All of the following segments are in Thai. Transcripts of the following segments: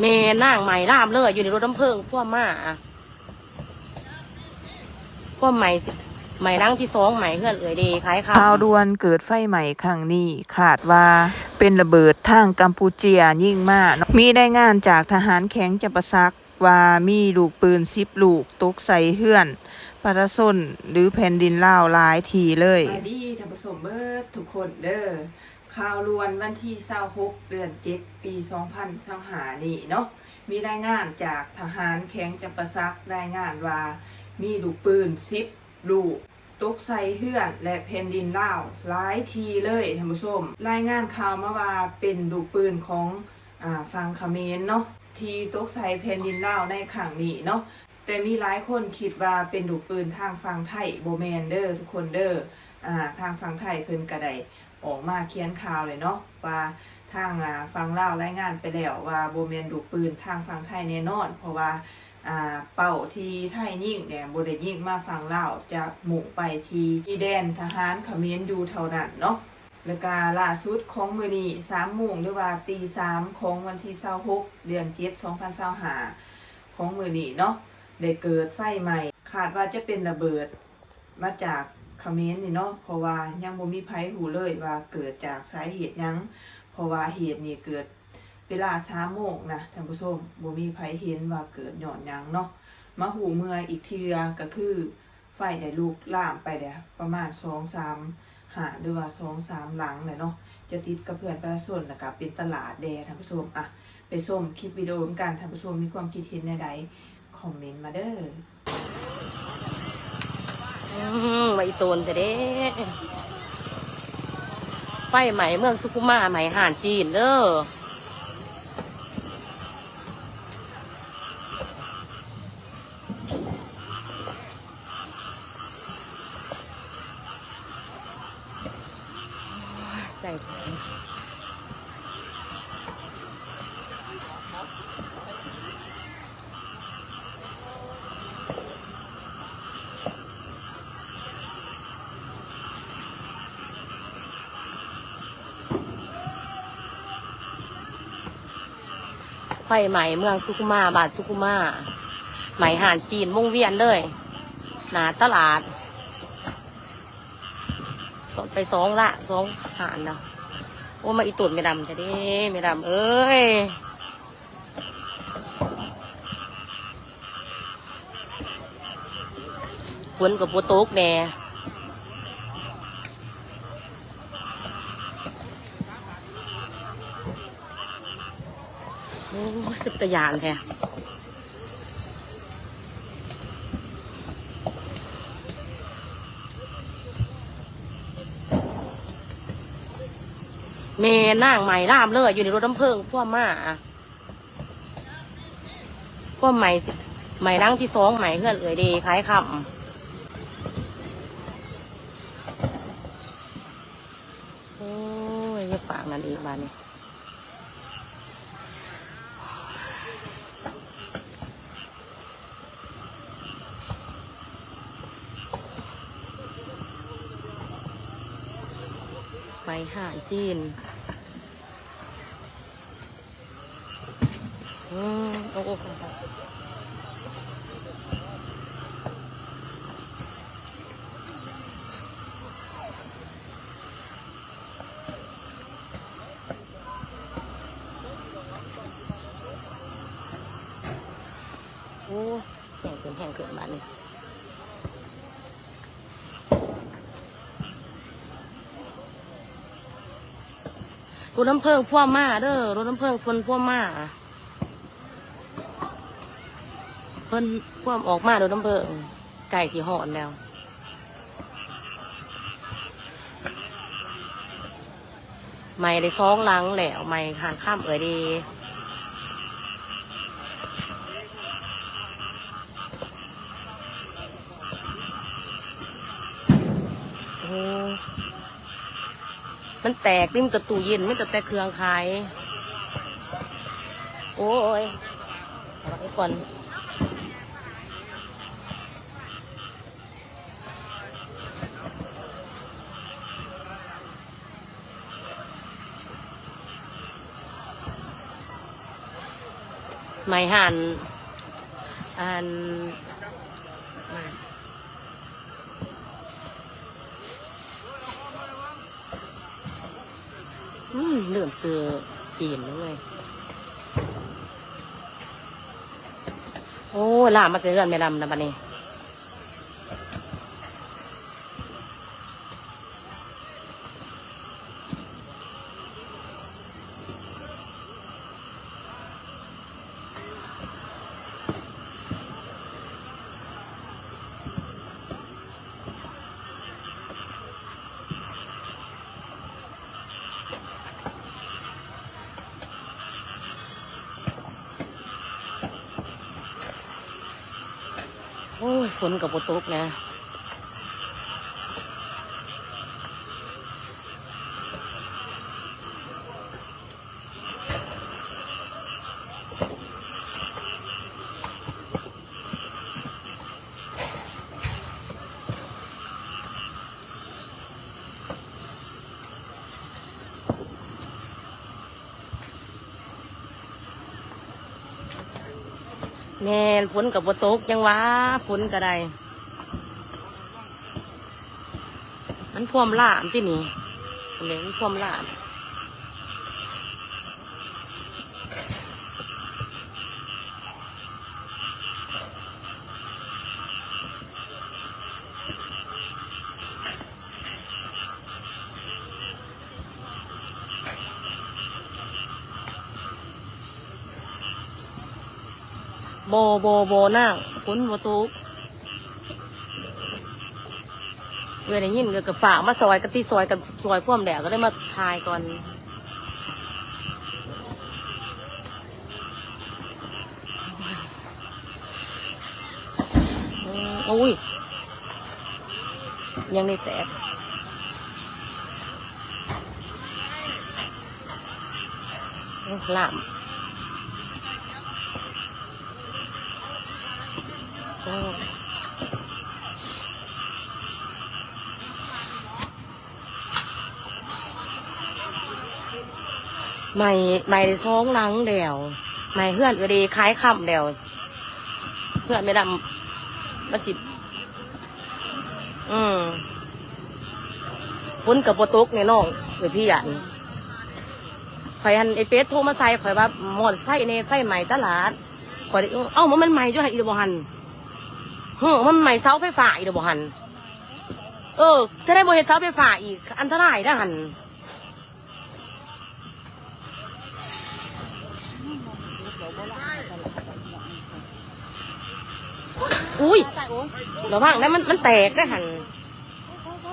เมนั่งใหม่ล่ามเลยอยู่ในรถน้ำเพลิงพวกมาพวกใหม่สิใหม่ร่างที่สองใหม่เพื่อนเอ่ยเดีคล้ายค่ะข่าวด่วนเกิดไฟใหม่ครั้งนี้ขาดว่าเป็นระเบิดทางกัมพูเจียยิ่งมาก มีได้งานจากทหารแข็งจับประซักว่ามีลูกปืนสิบลูกตกใส่เฮือนปะทะส้นหรือแผ่นดินลาวหลายทีเลยสวัสดีท่านผู้ชมเบิดทุกคนเด้อ ข่าวลวนวันที่26เดือน7ปี 2025นี่เนาะมีรายงานจากทหารแข็งจับประซักรายงานว่า มีลูกปืน10ลูกตกใส่เฮือนและแผ่นดินลาวหลายทีเลยท่านผู้ชมรายงานข่าวมาว่าเป็นลูกปืนของอ่าฝั่งเขมรเนาะที่ตกใส่แผ่นดินลาวในครั้งนี้เนาะแต่มีหลายคนคิดว่าเป็นลูกปืนทางฝั่งไทยโบแมนเดอร์ทุกคนเด้ออ่าทางฝั่งไทยเพิ่นกระได ออกมาเขียนข่าวเลยเนาะว่าทางอ่าฝั่ารายงานไปแล้วว่าโบแมนลูปืนทางฝั่งไทยแน่นอน เพราะว่าเป่าที่ไทยยิ่งแดงบไดยิ่งมาฟังเล่าจะหมู่ไปที่ที่แดนทหารเขมรอยู่เท่านั้นเนาะแล้วก็ล่าสุดของมือนี้สามโมงหรือว่าตีสามของวันที่เศร้าหกเดือนเจ็ดสองพันเศร้าหาของมือนี้เนาะได้เกิดไฟใหม่ คาดว่าจะเป็นระเบิดมาจาก เขมรนี่เนาะเพราะว่ายังบ่มีไผหูเลยว่าเกิดจากสาเหตุหยัง เพราะว่าเหตุนี้เกิดเวลาสามโมงนะท่านผู้ชมบ่มีไผเห็นว่าเกิดหย่อนหยังเนาะมาหูเมื่ออีกเทือก็คือไฟได้ลุกลามไปเด้ประมาณสองสามหาหรือว่าสองสามหลังเลยเนาะจะติดกับเพื่อนประชาชนแล้วก็เป็นตลาดแดท่านผู้ชมอะไปชมคลิปวิดีโอกันท่านผู้ชมมีความคิดเห็นใดๆคอมเมนต์มาเด้อ ไว้โตนแต่เด้ไฟใหม่เมืองสุขุมาใหม่ห่านจีนเด้อ ฟใหม่เมืองสุขุมาบาทสุขุมาใหม่ห่านจีนวงเวียนเลยหนาตลาดไปสองละสองหานเนาะโอ้มาอีตุ่นไม่ดำจะดิไม่ดำเอ้ยฝนกับโปโตกแน่โอ้ย สุดตะยานแท้เมนั่งใหม่ล่ามเลยอยู่ในรถน้ำเพลิงพวกมาพวกใหม่ใหม่ร่างที่สองใหม่เพื่อนเอ่ยเดีคล้ายคำโอ้ยอย่าฝากนั่นอีกบ้านนี้ ไปห่านจีนอืมโอ้โหโอ้แห้งเกินแห้งเกินบ้านนี้ ถน้ำเพิงพ่วมาเด้อรถน้ำเพิงคนพ่วมาเพิ่นพ่วมออกมารถน้ำเพิงไก่ที่หอนแล้วไม่ได้ซองหลังแล้วไม่หานข้ามเอ๋ยดี มันแตกนี่มันกระตู้เย็นไม่แต่แต่เครื่องขาย โอ้ยเอาไว้ก่อนไหมหันอัน อืมเลื่อมซื้อจีนเลยโอ้ยลามมาเจอกันไม่ลำนะบัดนี้ ฝนกับโปตกนะ แม่ฝนกับบตกยังวะฝนก็ได้มันพ่วมล่ามที่นี่อันนี้มันพ่วมล่าม โบโบโบนั่งฝนโปตกเพื่อนได้ยินก็กับฝากมาซอยกับที่ซอยกับซอยพ่วมแดดก็ได้มาทายก่อนอืมโอ้ย ยังได้แตกโอ้ยลาม โอ้ใหม่ใหม่ได้ซองหลังเดียวใหม่เพื่อนก็ดีคล้ายคำเดียวเพื่อนไม่ดำมาสิบอืมฝนกับโปตกเนี่ยน้องเอ้ยพี่หยันข่อยอันไอเป็ดโทรมาใส่ข่อยว่าหมดไฟในไฟใหม่ตลาดข่อยเอ้ามันใหม่จ้ะอีเดบหัน มันใหม่เสาไฟฟ้าอีกเดบหัน เออ ถ้าได้บริเฮ็ดเสาไฟฟ้าอีก อันตรายนะหันอุ้ยระวังนะมันมันแตกนะหัน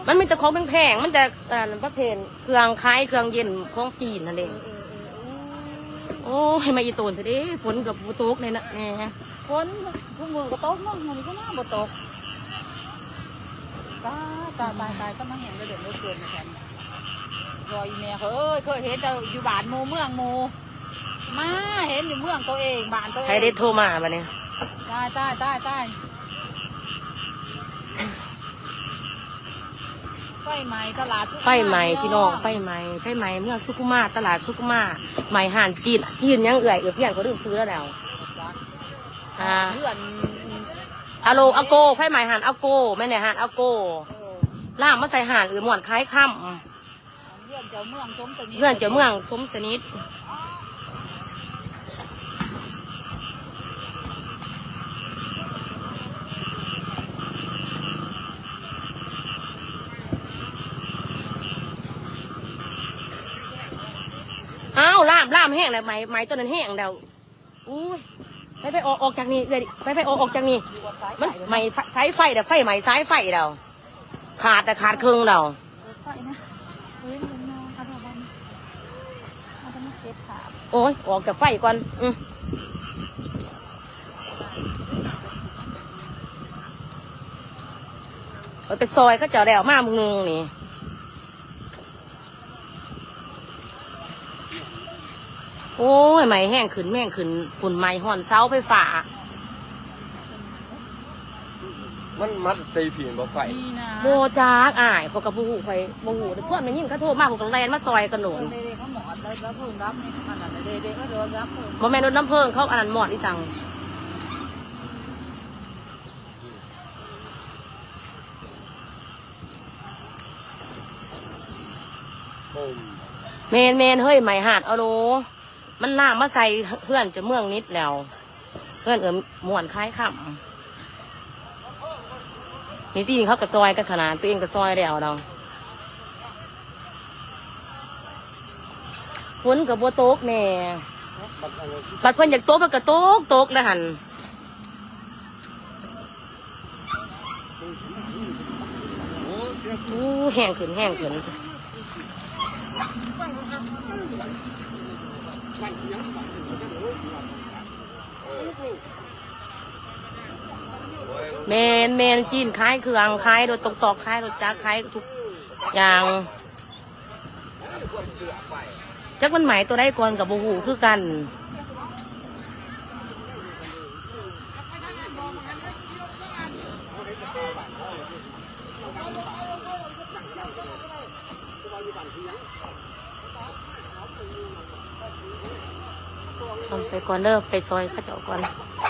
มันมีแต่ของแพงๆมันแต่อ่าประเภทเครื่องคล้ายเครื่องเย็นของจีนนั่นเอง โอ้ยมาอีตูนเถอะดิฝนกับปูตกเนี่ยนะเนี่ย ฝนทุกมือก็ตกเนาะมันก็น่าบ่ตกตายตายตายตายก็มาเห็นแล้วเดือดร้อนเกินเหมือนกันรอยแม่เขาเอ้ยเคยเห็นแต่อยู่บ้านหมูเมืองหมูมาเห็นอยู่เมืองตัวเองบ้านตัวเองใครได้โทรมาบ้าเนี่ยตายตายตายตายไฟไหม้ตลาดไฟไหม้พี่น้องไฟไหม้ไฟไหม้เมืองสุขุมาตลาดสุขุมาไหม้ห่านจีนจีนยังเอื่อยเอือเพียงก็ดื่มซื้อแล้วแล้ว อ่าเพื่อนอะโลอาโกไฟไหม้ห่านอาโกแม่ไหนห่านอาโกเออล่ามมาใส่ห่านหรือหมอนคล้ายค่เพื่อนเจ้าเมืองชมตะำนี้เพื่อนเจ้าเมืองสมสนิทอ้าวล่ามล่ามแห้งเลยไหมไหมตัวนั้นแห้งเดาอุ้ย ไปไปออกออกจากนี่เลยดิไปไปออกออกจากนี่อยู่บนสายไฟมันไหมสายไฟเดาไฟไหมสายไฟเดาขาดแต่ขาดครึ่งเดาไฟนะเฮ้ยมันนอนเขาบอกว่ามันจะมาเก็บขาโอ้ยออกจากไฟก่อนอืมเอาไปซอยเขาเจ้าแล้วมามึงนึงนี่ โอ้ยไหมแห้งขึ้นแม่งขึ้นฝุ่นไหมห่อนเสาไฟฟ้ามันมัดตีผีบ่ไฟนี่นะโบจากอ้ายเขากับบูหูไปบูหูเพื่อนมันยิ่งเขาโทรมาผมก็แลนมาซอยกันหนุเอนอเด็กๆเขาหมอแล้วแล้วเพิ่งรับนี่อันนั้นน่ะเด็กๆก็โดนรับเพิ่งโมแมนรถน้ำเพิ่งเขาอันนั้นหมอดที่สั่งโอ้มเมนเมนเฮ้ยไหมหาดเอาโล มันล่ามมาใส่เพื่อนจะเมืองนิดแล้ว เพื่อนเอิมม่วนคล้ายขำนี่ที่จริงเขากระซอยกันขนาดตัวเองกระซอยแล้วเราฝนกับบัวโต๊กแน่บัดเพิ่อนอยากโต๊กเพิ่นก็โต๊กโต๊กแล้วหันโอ้แห้งขึ้นแห้งขึ้น เมนเมนจีนคล้ายเครืองคล้ายรถตกตอกคล้ายรถจักรคล้ายทุกอย่างจักมันหมายตัวได้ก่อนกับบูหูคือกัน ไปก่อนเด้อไปซอยข้าเจ้าก่อน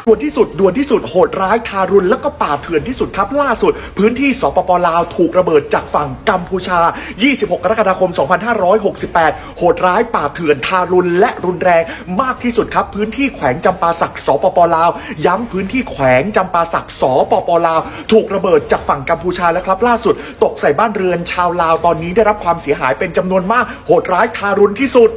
ด่วนที่สุดด่วนที่สุดโหดร้ายทารุณแล้วก็ป่าเถื่อนที่สุดครับล่าสุด พื้นที่สปปลาวถูกระเบิดจากฝั่งกัมพูชา 26 กรกฎาคม 2568 โหดร้ายป่าเถื่อนทารุณและรุนแรงมากที่สุดครับ พื้นที่แขวงจำปาสักสปปลาว ย้ำพื้นที่แขวงจำปาสักสปปลาว ถูกระเบิดจากฝั่งกัมพูชาแล้วครับ ล่าสุด ตกใส่บ้านเรือนชาวลาวตอนนี้ได้รับความเสียหายเป็นจำนวนมาก โหดร้ายทารุณที่สุด